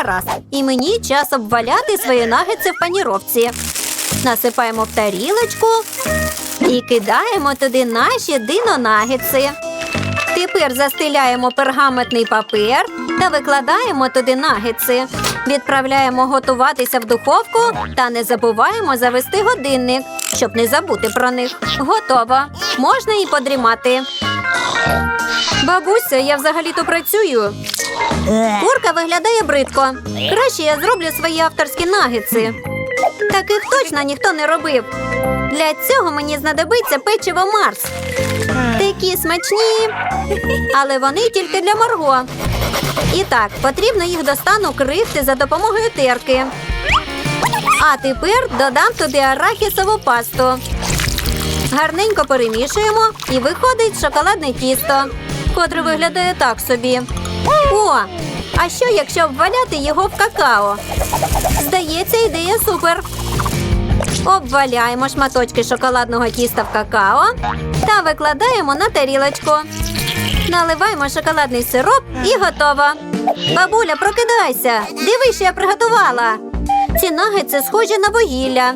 Гаразд. І мені час обваляти свої нагетси в паніровці. Насипаємо в тарілочку і кидаємо туди наші дино-нагетси. Тепер застеляємо пергаментний папір та викладаємо туди нагетси. Відправляємо готуватися в духовку та не забуваємо завести годинник, щоб не забути про них. Готово. Можна і подрімати. Бабуся, я взагалі-то працюю. Курка виглядає бридко. Краще я зроблю свої авторські нагетси. Таких точно ніхто не робив. Для цього мені знадобиться печиво Марс. Такі смачні, але вони тільки для Марго. І так, потрібно їх до стану крихти за допомогою терки. А тепер додам туди арахісову пасту. Гарненько перемішуємо і виходить шоколадне тісто, котре виглядає так собі. А що, якщо обваляти його в какао? Здається, ідея супер. Обваляємо шматочки шоколадного тіста в какао та викладаємо на тарілочку. Наливаємо шоколадний сироп і готово. Бабуля, прокидайся! Диви, що я приготувала. Ці нагетси схожі на вугілля.